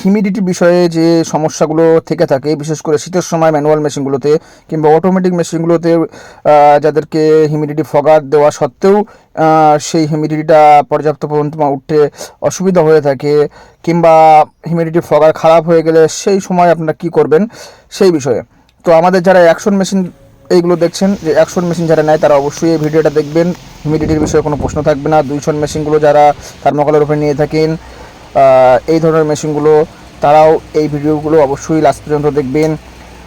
Humidity বিষয়ে যে সমস্যাগুলো থেকে থাকে, বিশেষ করে শীতের সময় ম্যানুয়াল মেশিনগুলোতে কিংবা অটোমেটিক মেশিনগুলোতে যাদেরকে হিউমিডিটি ফগার দেওয়া সত্ত্বেও সেই হিউমিডিটিটা পর্যাপ্ত পরিমাণ উঠতে অসুবিধা হয়ে থাকে কিংবা হিউমিডিটি ফগার খারাপ হয়ে গেলে সেই সময় আপনারা কী করবেন সেই বিষয়ে। তো আমাদের যারা অ্যাকশন মেশিন এইগুলো দেখছেন, যে অ্যাকশন মেশিন যারা নেয় তারা অবশ্যই এই ভিডিওটা দেখবেন। হিউমিডিটির বিষয়ে কোনো প্রশ্ন থাকবে না। দুইশন মেশিনগুলো যারা থার্মোকলের উপরে নিয়ে থাকেন এই ধরনের মেশিনগুলো, তারাও এই ভিডিওগুলো অবশ্যই লাস্ট পর্যন্ত দেখবেন।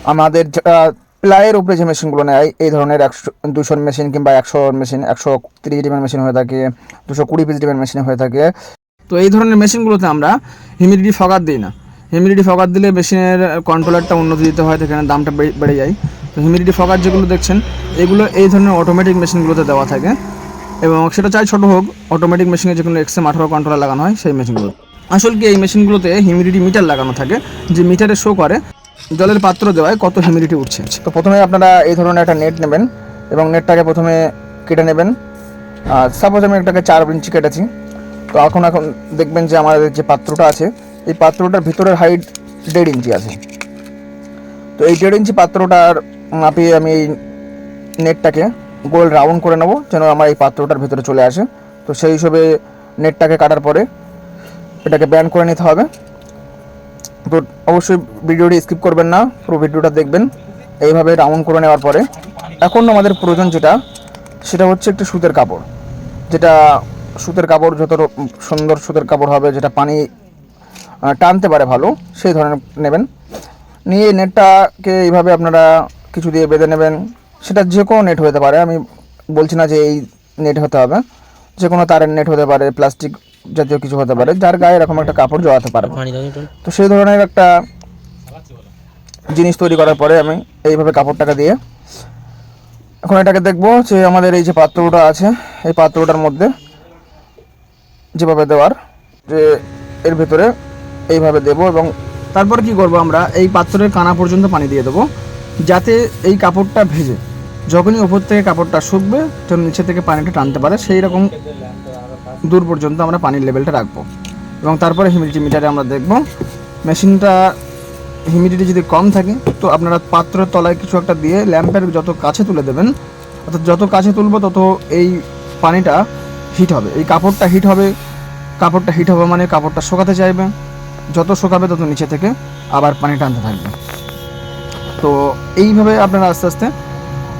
আমাদের যারা প্লায়ের উপরে যে মেশিনগুলো নেয়, এই ধরনের একশো, দুশোর মেশিন কিংবা একশো মেশিন, একশো তিরিশ ডিমের মেশিন হয়ে থাকে, দুশো কুড়ি পিস ডিমের মেশিন হয়ে থাকে। তো এই ধরনের মেশিনগুলোতে আমরা হিউমিডিটি ফগার দিই না। হিউমিডিটি ফগার দিলে মেশিনের কন্ট্রোলারটা উন্নতি দিতে হয় সেখানে দামটা বেড়ে- যায়। তো হিউমিডিটি ফগার যেগুলো দেখছেন, এগুলো এই ধরনের অটোমেটিক মেশিনগুলোতে দেওয়া থাকে। এবং সেটা চাই ছোটো হোক অটোমেটিক মেশিনে যে কোনো এক্সএম আঠারো কন্ট্রোলার লাগানো হয়, সেই মেশিনগুলো আসল কি এই মেশিনগুলোতে হিউমিডিটি মিটার লাগানো থাকে, যে মিটারে শো করে, জলের পাত্র দেওয়ায় কত হিউমিডিটি উঠছে। তো প্রথমে আপনারা এই ধরনের একটা নেট নেবেন এবং নেটটাকে প্রথমে কেটে নেবেন। আর সাপোজ আমি এটাকে চার ইঞ্চি কেটেছি, তো এখন এখন দেখবেন যে আমাদের যে পাত্রটা আছে, এই পাত্রটার ভিতরের হাইট দেড় ইঞ্চি আছে। তো এই দেড় ইঞ্চি পাত্রটার মাপিয়ে আমি এই নেটটাকে গোল রাউন্ড করে নেব, যেন আমার এই পাত্রটার ভিতরে চলে আসে। তো সেই হিসেবে নেটটাকে কাটার পরে এটাকে ব্যান করে নিতে হবে। তো অবশ্যই ভিডিওটি স্কিপ করবেন না, পুরো ভিডিওটা দেখবেন। এইভাবে রাউন্ড করে নেওয়ার পরে। এখন আমাদের প্রয়োজন যেটা, সেটা হচ্ছে একটি সুতের কাপড়। যেটা সুতের কাপড় যত সুন্দর সুতের কাপড় হবে, যেটা পানি টানতে পারে ভালো, সেই ধরনের নেবেন। নিয়ে নেটটাকে এইভাবে আপনারা কিছু দিয়ে বেঁধে নেবেন। সেটা যে কোনো নেট হতে পারে, আমি বলছি না যে এই নেট হতে হবে। যে কোনো তারের নেট হতে পারে প্লাস্টিক জাতীয় কিছু হতে পারে যার গায়ে এরকম একটা কাপড় জড়াতে পারব তো সেই ধরনের একটা জিনিস তৈরি করার পরে আমি এইভাবে কাপড়টাকে দিয়ে এখন এটাকে দেখব যে আমাদের এই যে পাত্রটা আছে এই পাত্রটার মধ্যে যেভাবে দেওয়ার যে এর ভেতরে এইভাবে দেব এবং তারপর কি করব আমরা এই পাত্রের কানা পর্যন্ত পানি দিয়ে দেবো যাতে এই কাপড়টা ভেজে যখনই ওপর থেকে কাপড়টা শুকবে তখন নিচে থেকে পানিটা টানতে পারে সেই রকম দূর পর্যন্ত আমরা পানির লেভেলটা রাখব। এবং তারপরে হিউমিডিটি মিটারে আমরা দেখব, মেশিনটা হিউমিডিটি যদি কম থাকে, তো আপনারা পাত্রের তলায় কিছু একটা দিয়ে ল্যাম্পের যত কাছে তুলে দেবেন, অর্থাৎ যত কাছে তুলবো তত এই পানিটা হিট হবে। এই কাপড়টা হিট হবে, কাপড়টা হিট হবে মানে কাপড়টা শোকাতে চাইবে। যত শুকাবে তত নিচে থেকে আবার পানি টানতে থাকবে। তো এইভাবে আপনারা আস্তে আস্তে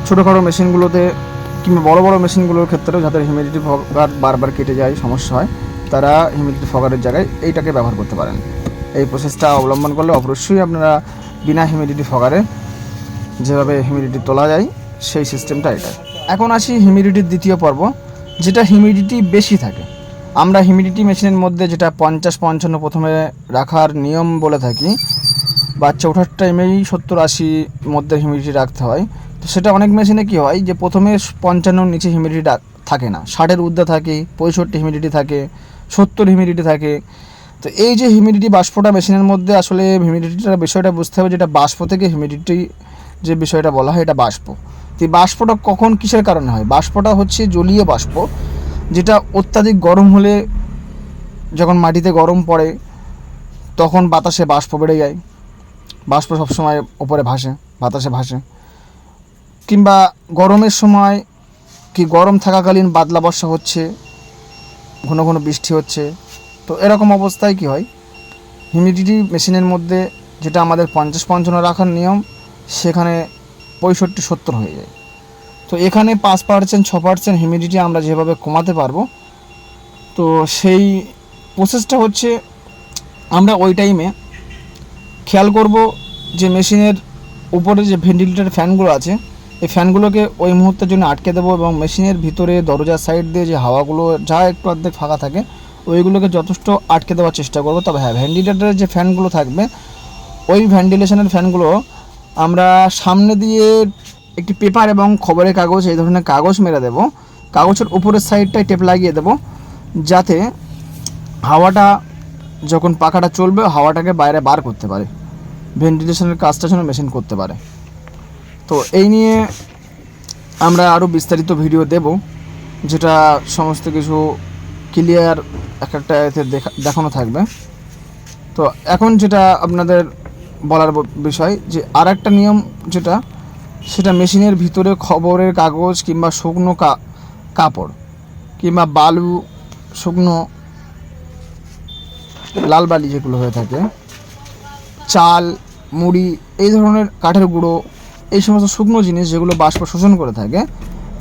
ছোটোখাটো মেশিনগুলোতে কিংবা বড় বড় মেশিনগুলোর ক্ষেত্রেও যাদের হিউমিডিটি ফগার বারবার কেটে যায়, সমস্যা হয়, তারা হিউমিডিটি ফগারের জায়গায় এইটাকে ব্যবহার করতে পারেন। এই প্রসেসটা অবলম্বন করলে অবশ্যই আপনারা বিনা হিউমিডিটি ফগারে যেভাবে হিউমিডিটি তোলা যায়, সেই সিস্টেমটা এটা। এখন আসি হিউমিডিটির দ্বিতীয় পর্ব, যেটা হিউমিডিটি বেশি থাকে। আমরা হিউমিডিটি মেশিনের মধ্যে যেটা পঞ্চাশ পঞ্চান্ন প্রথমে রাখার নিয়ম বলে থাকি বা ওঠার টাইমেই সত্তর আশি মধ্যে হিউমিডিটি রাখতে হয়। তো সেটা অনেক মেশিনে কি হয় যে প্রথমে পঞ্চান্নর নিচে হিউমিডিটি থাকে না। ষাটের ঊর্ধ্বে থাকে, পঁয়ষট্টি হিউমিডিটি থাকে, সত্তর হিউমিডিটি থাকে। তো এই যে হিউমিডিটি বাষ্পটা মেশিনের মধ্যে আসলে হিউমিডিটিটার বিষয়টা বুঝতে হবে যেটা বাষ্প থেকে হিউমিডিটি যে বিষয়টা বলা হয় এটা বাষ্প। তো এই বাষ্পটা কখন কিসের কারণে হয়? বাষ্পটা হচ্ছে জলীয় বাষ্প, যেটা অত্যাধিক গরম হলে যখন মাটিতে গরম পড়ে, তখন বাতাসে বাষ্প বেড়ে যায়। বাষ্প সবসময় ওপরে ভাসে, বাতাসে ভাসে। কিংবা গরমের সময় কি গরম থাকাকালীন বাদলা বর্ষা হচ্ছে, ঘন ঘন বৃষ্টি হচ্ছে, তো এরকম অবস্থায় কি হয়? হিউমিডিটি মেশিনের মধ্যে যেটা আমাদের পঞ্চাশ পঞ্চান্ন রাখার নিয়ম, সেখানে পঁয়ষট্টি সত্তর হয়ে যায়। তো এখানে পাঁচ পার্সেন্ট, ছ পার্সেন্ট হিউমিডিটি আমরা যেভাবে কমাতে পারব, তো সেই প্রসেসটা হচ্ছে আমরা ওই টাইমে খেয়াল করব যে মেশিনের উপরে যে ভেন্টিলেটর ফ্যানগুলো আছে, এই ফ্যানগুলোকে ওই মুহূর্তের জন্য আটকে দেবো এবং মেশিনের ভিতরে দরজার সাইড দিয়ে যে হাওয়াগুলো যা একটু অর্ধেক ফাঁকা থাকে, ওইগুলোকে যথেষ্ট আটকে দেওয়ার চেষ্টা করব। তবে হ্যাঁ ভেন্টিলেটরের যে ফ্যানগুলো থাকবে, ওই ভেন্টিলেশনের ফ্যানগুলো আমরা সামনে দিয়ে একটি পেপার এবং খবরের কাগজ, এই ধরনের কাগজ মেরে দেবো। কাগজের উপরের সাইডটায় টেপ লাগিয়ে দেবো, যাতে হাওয়াটা যখন পাখাটা চলবে, হাওয়াটাকে বাইরে বার করতে পারে। ভেন্টিলেশনের কাজটা যেন মেশিন করতে পারে। তো এই নিয়ে আমরা আরও বিস্তারিত ভিডিও দেব, যেটা সমস্ত কিছু ক্লিয়ার এক একটা এতে দেখা, দেখানো থাকবে। তো এখন যেটা আপনাদের বলার বিষয়, যে আর একটা নিয়ম যেটা, সেটা মেশিনের ভিতরে খবরের কাগজ কিংবা শুকনো কাপড় কিংবা বালু, শুকনো লাল বালি যেগুলো হয়ে থাকে, চাল, মুড়ি, এই ধরনের কাঠের গুঁড়ো, এই সমস্ত শুকনো জিনিস যেগুলো বাষ্প শোষণ করে থাকে,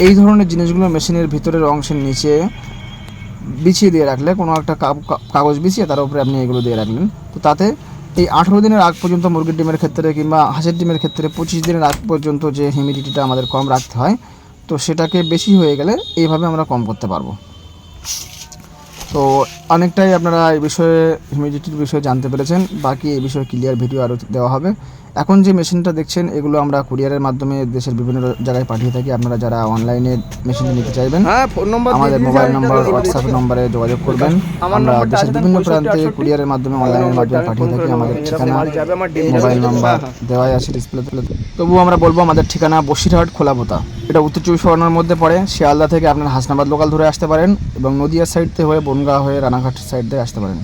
এই ধরনের জিনিসগুলো মেশিনের ভিতরের অংশের নিচে বিছিয়ে দিয়ে রাখলে, কোনো একটা কাগজ বিছিয়ে তার উপরে আপনি এগুলো দিয়ে রাখলেন তো তাতে এই আঠেরো দিনের আগ পর্যন্ত মুরগির ডিমের ক্ষেত্রে কিংবা হাঁসের ডিমের ক্ষেত্রে পঁচিশ দিনের আগ পর্যন্ত যে হিউমিডিটিটা আমাদের কম রাখতে হয়, তো সেটাকে বেশি হয়ে গেলে এইভাবে আমরা কম করতে পারব। তো অনেকটাই আপনারা এই বিষয়ে হিউমিডিটির বিষয়ে জানতে পেরেছেন। বাকি এই বিষয়ে ক্লিয়ার ভিডিও আরও দেওয়া হবে। এখন যে মেশিনটা দেখছেন এগুলো আমরা কুরিয়ারের মাধ্যমে দেশের বিভিন্ন জায়গায় পাঠিয়ে থাকি। আপনারা যারা অনলাইনে মেশিনটি নিতে চাইবেন হ্যাঁ আমাদের মোবাইল নম্বর হোয়াটসঅ্যাপ নম্বরে যোগাযোগ করবেন। আমরা দেশের বিভিন্ন প্রান্তে কুরিয়ারের মাধ্যমে অনলাইনের মাধ্যমে পাঠিয়ে থাকি। আমাদের ঠিকানা মোবাইল নাম্বার দেওয়াই আছে ডিসপ্লেতে তবুও আমরা বলব আমাদের ঠিকানা বসিরহাট খোলাপোতা। এটা উত্তর চব্বিশ পরগনার মধ্যে পড়ে। শিয়ালদা থেকে আপনার হাসনাবাদ লোকাল ধরে আসতে পারেন এবং নদিয়ার সাইড থেকে হয়ে বনগাঁ হয়ে রানাঘাট সাইড থেকে আসতে পারেন।